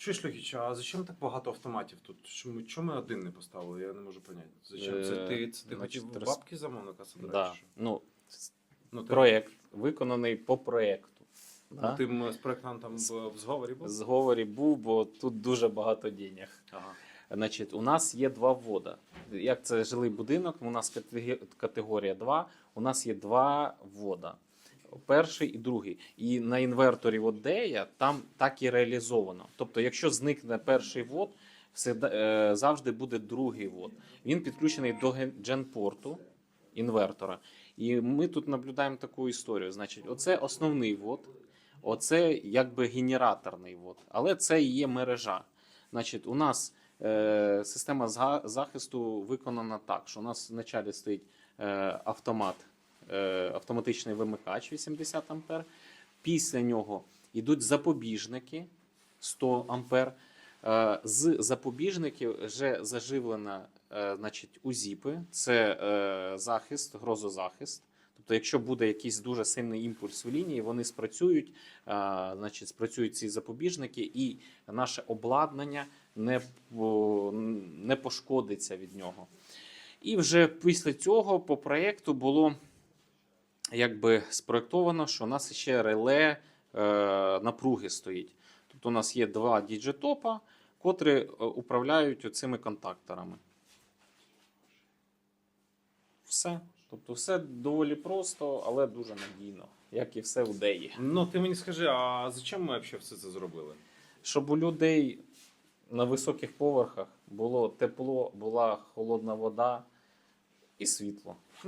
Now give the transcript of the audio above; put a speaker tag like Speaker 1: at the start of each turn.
Speaker 1: Чуєш, Льохіч, а зачем так багато автоматів тут? Чому, чому один не поставили? Я не можу поняти. Зачем? Це
Speaker 2: Е,
Speaker 1: ти, це ти
Speaker 2: значить,
Speaker 1: хотів
Speaker 2: роз-
Speaker 1: бабки замовника
Speaker 2: Да.
Speaker 1: собирати? чи що?
Speaker 2: Ну,
Speaker 1: Ну, ти,
Speaker 2: проєкт виконаний по проєкту. Да?
Speaker 1: ну, ти м, з проєктантом в, в зговорі був?
Speaker 2: В зговорі був, бо тут дуже багато денег.
Speaker 1: Ага.
Speaker 2: Значить, у нас є два ввода. Як це жилий будинок, у нас категі- категорія 2, у нас є два ввода. Перший і другий. І на інверторі от там так і реалізовано. Тобто, якщо зникне перший ввод, все, е, завжди буде другий ввод. Він підключений до дженпорту інвертора. І ми тут наблюдаємо таку історію. Значить, оце основний ввод, оце якби генераторний ввод, але це і є мережа. Значить, у нас е, система захисту виконана так, що у нас в началі стоїть е, автомат, автоматичний вимикач 80 ампер. Після нього йдуть запобіжники 100 ампер. Е, З запобіжників вже заживлена е, значить, УЗІПи, це е, захист, грозозахист. Тобто, якщо буде якийсь дуже сильний імпульс в лінії, вони спрацюють, е, значить, спрацюють ці запобіжники, і наше обладнання не, не пошкодиться від нього. І вже після цього по проєкту було якби спроєктовано, що у нас ще реле е, напруги стоїть. Тобто у нас є два діджитопа, котрі е, управляють оцими контакторами. Все. Тобто все доволі просто, але дуже надійно, як і все в деї.
Speaker 1: Ну, ти мені скажи, а зачем ми взагалі все це зробили?
Speaker 2: Щоб у людей на високих поверхах було тепло, була холодна вода і світло.